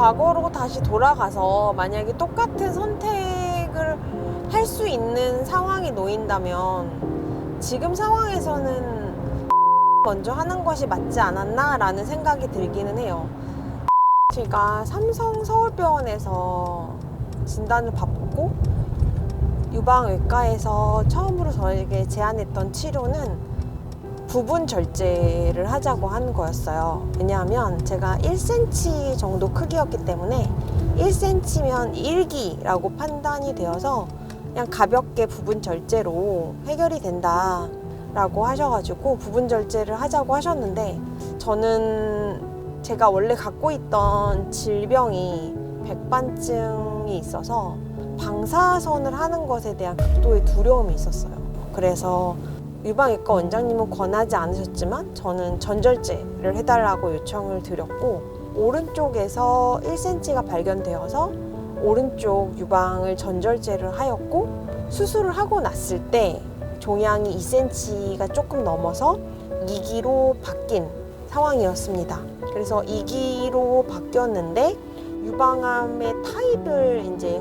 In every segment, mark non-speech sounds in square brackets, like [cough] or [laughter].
과거로 다시 돌아가서 만약에 똑같은 선택을 할 수 있는 상황이 놓인다면 지금 상황에서는 [laughs] 먼저 하는 것이 맞지 않았나라는 생각이 들기는 해요. [laughs] 제가 삼성 서울병원에서 진단을 받고 유방외과에서 처음으로 저에게 제안했던 치료는 부분 절제를 하자고 한 거였어요. 왜냐하면 제가 1cm 정도 크기였기 때문에 1cm면 1기라고 판단이 되어서 그냥 가볍게 부분 절제로 해결이 된다 라고 하셔가지고 부분 절제를 하자고 하셨는데 저는 제가 원래 갖고 있던 질병이 백반증이 있어서 방사선을 하는 것에 대한 극도의 두려움이 있었어요. 그래서 유방외과 원장님은 권하지 않으셨지만 저는 전절제를 해달라고 요청을 드렸고 오른쪽에서 1cm가 발견되어서 오른쪽 유방을 전절제를 하였고 수술을 하고 났을 때 종양이 2cm가 조금 넘어서 2기로 바뀐 상황이었습니다. 그래서 2기로 바뀌었는데 유방암의 타입을 이제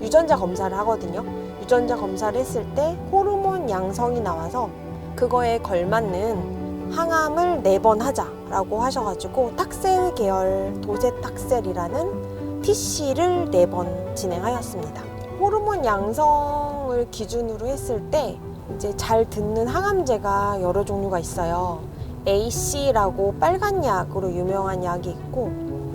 유전자 검사를 하거든요. 유전자 검사를 했을 때 호르몬 양성이 나와서 그거에 걸맞는 항암을 네 번 하자라고 하셔가지고 탁셀 계열 도세탁셀이라는 TC를 네 번 진행하였습니다. 호르몬 양성을 기준으로 했을 때 이제 잘 듣는 항암제가 여러 종류가 있어요. AC라고 빨간 약으로 유명한 약이 있고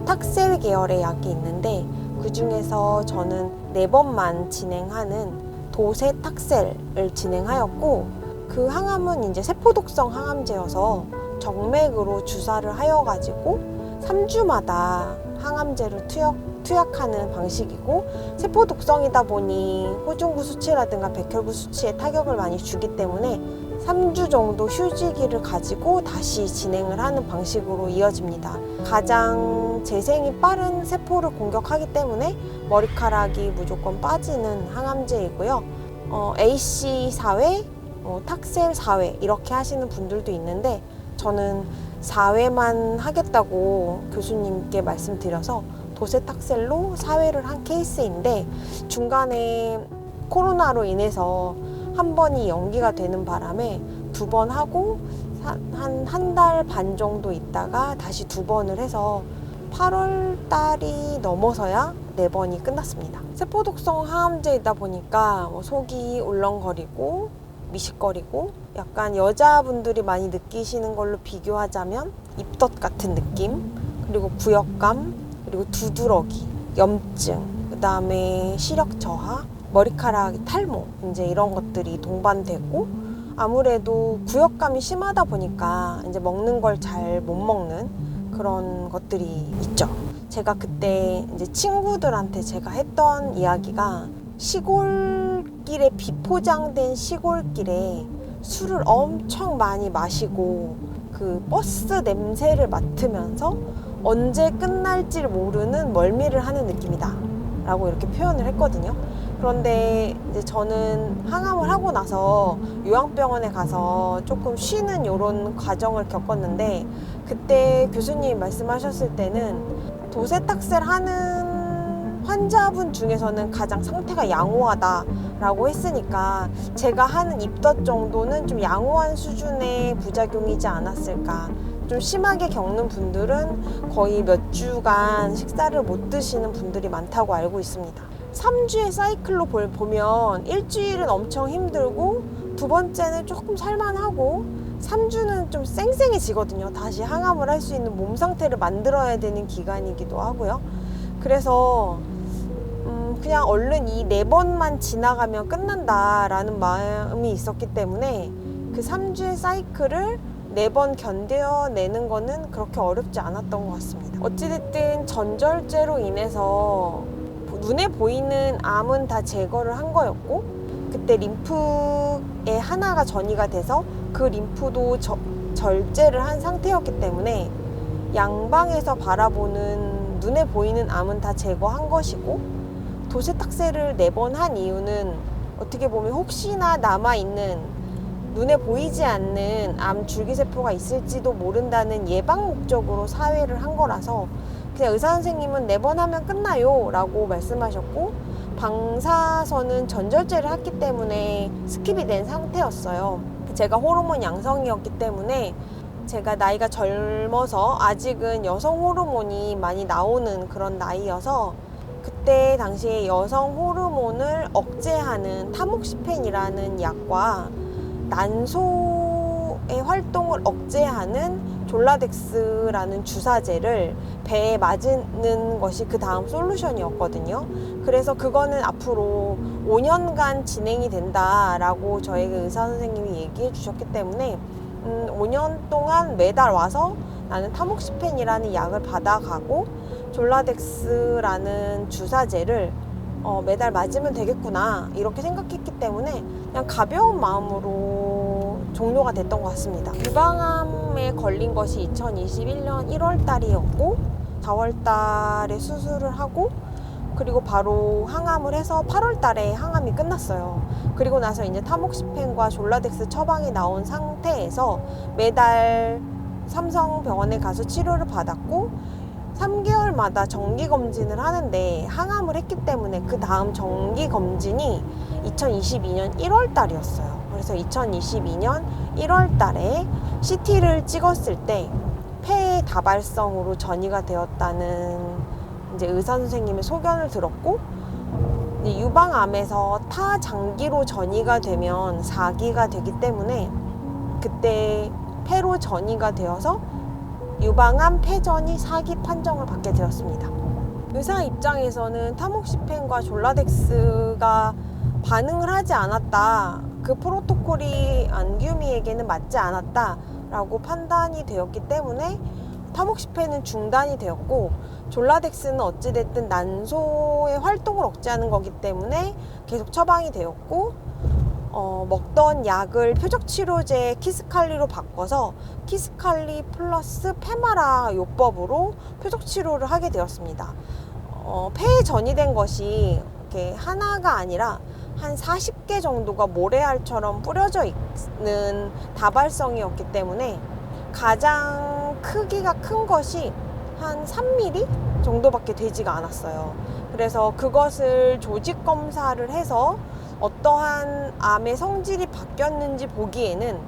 탁셀 계열의 약이 있는데 그 중에서 저는 네 번만 진행하는 도세 탁셀을 진행하였고 그 항암은 이제 세포 독성 항암제여서 정맥으로 주사를 하여 가지고 3주마다 항암제를 투약, 투약하는 방식이고 세포 독성이다 보니 호중구 수치라든가 백혈구 수치에 타격을 많이 주기 때문에 3주 정도 휴지기를 가지고 다시 진행을 하는 방식으로 이어집니다. 가장 재생이 빠른 세포를 공격하기 때문에 머리카락이 무조건 빠지는 항암제이고요. 어, AC 사회, 어, 탁셀 사회 이렇게 하시는 분들도 있는데 저는 4회만 하겠다고 교수님께 말씀드려서 도세탁셀로 4회를 한 케이스인데 중간에 코로나로 인해서 한 번이 연기가 되는 바람에 두 번 하고 한 한 달 반 정도 있다가 다시 두 번을 해서 8월 달이 넘어서야 네 번이 끝났습니다. 세포 독성 항암제이다 보니까 뭐 속이 울렁거리고 미식거리고 약간 여자분들이 많이 느끼시는 걸로 비교하자면 입덧 같은 느낌 그리고 구역감 그리고 두드러기 염증 그 다음에 시력 저하 머리카락 탈모 이제 이런 것들이 동반되고 아무래도 구역감이 심하다 보니까 이제 먹는 걸 잘 못 먹는 그런 것들이 있죠. 제가 그때 이제 친구들한테 제가 했던 이야기가 시골길에 비포장된 시골길에 술을 엄청 많이 마시고 그 버스 냄새를 맡으면서 언제 끝날지 모르는 멀미를 하는 느낌이다. 라고 이렇게 표현을 했거든요. 그런데 이제 저는 항암을 하고 나서 요양병원에 가서 조금 쉬는 이런 과정을 겪었는데 그때 교수님이 말씀하셨을 때는 도세탁셀 하는 환자분 중에서는 가장 상태가 양호하다라고 했으니까 제가 하는 입덧 정도는 좀 양호한 수준의 부작용이지 않았을까. 좀 심하게 겪는 분들은 거의 몇 주간 식사를 못 드시는 분들이 많다고 알고 있습니다. 3주의 사이클로 볼- 보면 일주일은 엄청 힘들고 두 번째는 조금 살만하고 3주는 좀 쌩쌩해지거든요. 다시 항암을 할 수 있는 몸 상태를 만들어야 되는 기간이기도 하고요. 그래서 음, 그냥 얼른 이 네 번만 지나가면 끝난다라는 마음이 있었기 때문에 그 3주의 사이클을 네번 견뎌내는 거는 그렇게 어렵지 않았던 것 같습니다. 어찌됐든 전절제로 인해서 눈에 보이는 암은 다 제거를 한 거였고 그때 림프에 하나가 전이가 돼서 그 림프도 저- 절제를 한 상태였기 때문에 양방에서 바라보는 눈에 보이는 암은 다 제거한 것이고 도세탁세를 네 번 한 이유는 어떻게 보면 혹시나 남아있는 눈에 보이지 않는 암 줄기세포가 있을지도 모른다는 예방 목적으로 사회를 한 거라서 그냥 의사 선생님은 네 번 하면 끝나요 라고 말씀하셨고 방사선은 전절제를 했기 때문에 스킵이 된 상태였어요. 제가 호르몬 양성이었기 때문에 제가 나이가 젊어서 아직은 여성 호르몬이 많이 나오는 그런 나이여서 그때 당시에 여성 호르몬을 억제하는 타목시펜이라는 약과 난소의 활동을 억제하는 졸라덱스라는 주사제를 배에 맞는 것이 그 다음 솔루션이었거든요. 그래서 그거는 앞으로 5년간 진행이 된다라고 저에게 의사 선생님이 얘기해 주셨기 때문에 음, 5년 동안 매달 와서 나는 타목시펜이라는 약을 받아가고 졸라덱스라는 주사제를 어, 매달 맞으면 되겠구나 이렇게 생각했기 때문에 그냥 가벼운 마음으로 종료가 됐던 것 같습니다. 유방암에 걸린 것이 2021년 1월 달이었고 4월 달에 수술을 하고 그리고 바로 항암을 해서 8월 달에 항암이 끝났어요. 그리고 나서 이제 타목시펜과 졸라덱스 처방이 나온 상태에서 매달 삼성병원에 가서 치료를 받았고 3개월마다 정기 검진을 하는데 항암을 했기 때문에 그 다음 정기 검진이 2022년 1월 달이었어요. 그래서 2022년 1월 달에 CT를 찍었을 때 폐의 다발성으로 전이가 되었다는 이제 의사 선생님의 소견을 들었고 유방암에서 타 장기로 전이가 되면 4기가 되기 때문에 그때 폐로 전이가 되어서 유방암 폐전이 사기 판정을 받게 되었습니다. 의사 입장에서는 타목시펜과 졸라덱스가 반응을 하지 않았다. 그 프로토콜이 안규미에게는 맞지 않았다라고 판단이 되었기 때문에 타목시펜은 중단이 되었고 졸라덱스는 어찌됐든 난소의 활동을 억제하는 거기 때문에 계속 처방이 되었고 어, 먹던 약을 표적치료제 키스칼리로 바꿔서 키스칼리 플러스 페마라 요법으로 표적치료를 하게 되었습니다. 어, 폐에 전이된 것이 이렇게 하나가 아니라 한 40개 정도가 모래알처럼 뿌려져 있는 다발성이었기 때문에 가장 크기가 큰 것이 한 3mm 정도밖에 되지가 않았어요. 그래서 그것을 조직 검사를 해서 어떠한 암의 성질이 바뀌었는지 보기에는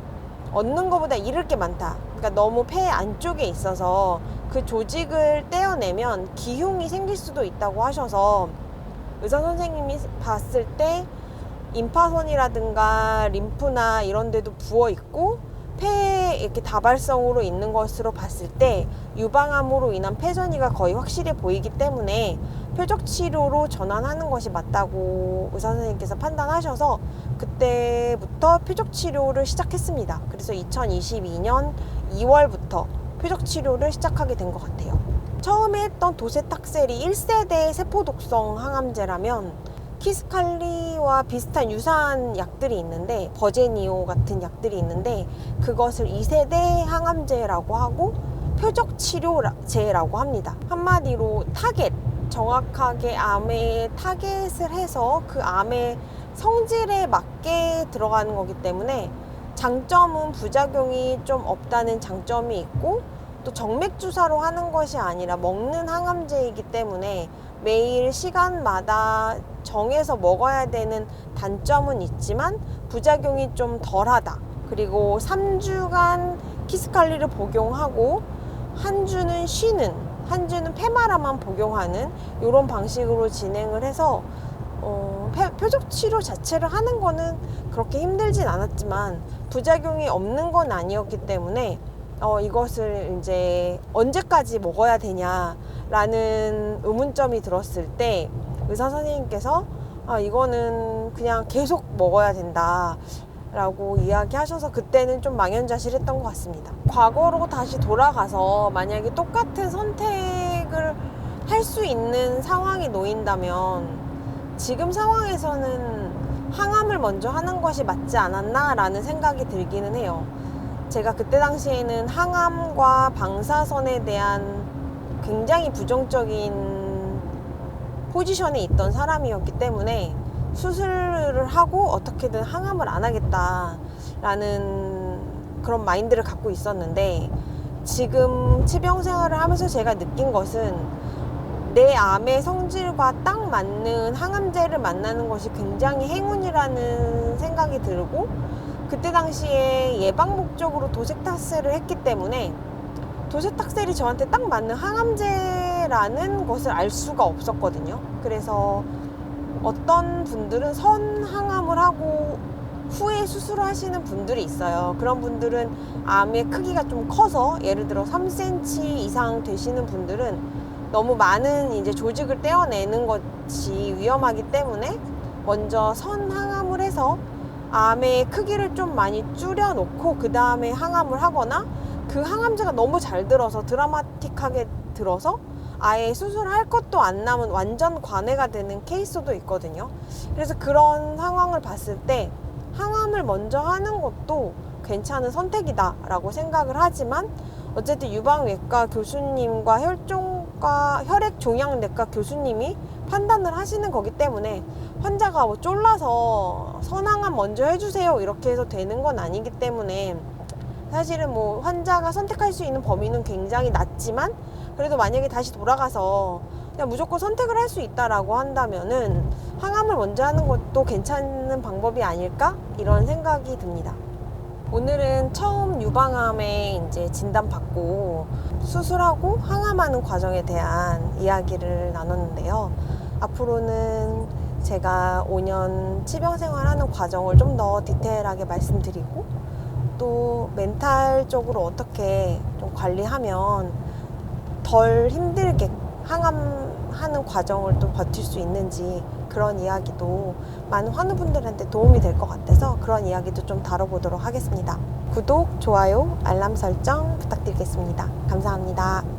얻는 것보다 잃을 게 많다. 그러니까 너무 폐 안쪽에 있어서 그 조직을 떼어내면 기흉이 생길 수도 있다고 하셔서 의사 선생님이 봤을 때 임파선이라든가 림프나 이런 데도 부어 있고 폐에 이렇게 다발성으로 있는 것으로 봤을 때 유방암으로 인한 폐전이가 거의 확실해 보이기 때문에 표적 치료로 전환하는 것이 맞다고 의사 선생님께서 판단하셔서 그때부터 표적 치료를 시작했습니다. 그래서 2022년 2월부터 표적 치료를 시작하게 된 것 같아요. 처음에 했던 도세탁셀이 1세대 세포독성 항암제라면 키스칼리와 비슷한 유사한 약들이 있는데 버제니오 같은 약들이 있는데 그것을 2세대 항암제라고 하고 표적 치료제라고 합니다. 한마디로 타겟 정확하게 암에 타겟을 해서 그 암의 성질에 맞게 들어가는 거기 때문에 장점은 부작용이 좀 없다는 장점이 있고 또 정맥 주사로 하는 것이 아니라 먹는 항암제이기 때문에 매일 시간마다 정해서 먹어야 되는 단점은 있지만 부작용이 좀 덜하다. 그리고 3주간 키스칼리를 복용하고 한 주는 쉬는, 한 주는 페마라만 복용하는 이런 방식으로 진행을 해서 어, 표적 치료 자체를 하는 거는 그렇게 힘들진 않았지만 부작용이 없는 건 아니었기 때문에 어, 이것을 이제 언제까지 먹어야 되냐라는 의문점이 들었을 때 의사 선생님께서 아, 이거는 그냥 계속 먹어야 된다. 라고 이야기하셔서 그때는 좀 망연자실했던 것 같습니다. 과거로 다시 돌아가서 만약에 똑같은 선택을 할 수 있는 상황이 놓인다면 지금 상황에서는 항암을 먼저 하는 것이 맞지 않았나라는 생각이 들기는 해요. 제가 그때 당시에는 항암과 방사선에 대한 굉장히 부정적인 포지션에 있던 사람이었기 때문에 수술을 하고 어떻게든 항암을 안 하겠다라는 그런 마인드를 갖고 있었는데 지금 치병 생활을 하면서 제가 느낀 것은 내 암의 성질과 딱 맞는 항암제를 만나는 것이 굉장히 행운이라는 생각이 들고 그때 당시에 예방 목적으로 도색 탁세를 했기 때문에 도색 탁셀이 저한테 딱 맞는 항암제 라는 것을 알 수가 없었거든요. 그래서 어떤 분들은 선항암을 하고 후에 수술을 하시는 분들이 있어요. 그런 분들은 암의 크기가 좀 커서 예를 들어 3cm 이상 되시는 분들은 너무 많은 이제 조직을 떼어내는 것이 위험하기 때문에 먼저 선항암을 해서 암의 크기를 좀 많이 줄여놓고 그 다음에 항암을 하거나 그 항암제가 너무 잘 들어서 드라마틱하게 들어서 아예 수술할 것도 안 남은 완전 관해가 되는 케이스도 있거든요. 그래서 그런 상황을 봤을 때 항암을 먼저 하는 것도 괜찮은 선택이다라고 생각을 하지만 어쨌든 유방외과 교수님과 혈종과 혈액종양내과 교수님이 판단을 하시는 거기 때문에 환자가 뭐 쫄라서 선항암 먼저 해주세요 이렇게 해서 되는 건 아니기 때문에 사실은 뭐 환자가 선택할 수 있는 범위는 굉장히 낮지만 그래도 만약에 다시 돌아가서 그냥 무조건 선택을 할 수 있다라고 한다면은 항암을 먼저 하는 것도 괜찮은 방법이 아닐까 이런 생각이 듭니다. 오늘은 처음 유방암에 이제 진단받고 수술하고 항암하는 과정에 대한 이야기를 나눴는데요. 앞으로는 제가 5년 치병 생활하는 과정을 좀 더 디테일하게 말씀드리고 또 멘탈적으로 어떻게 좀 관리하면 덜 힘들게 항암하는 과정을 또 버틸 수 있는지 그런 이야기도 많은 환우분들한테 도움이 될 것 같아서 그런 이야기도 좀 다뤄보도록 하겠습니다. 구독, 좋아요, 알람 설정 부탁드리겠습니다. 감사합니다.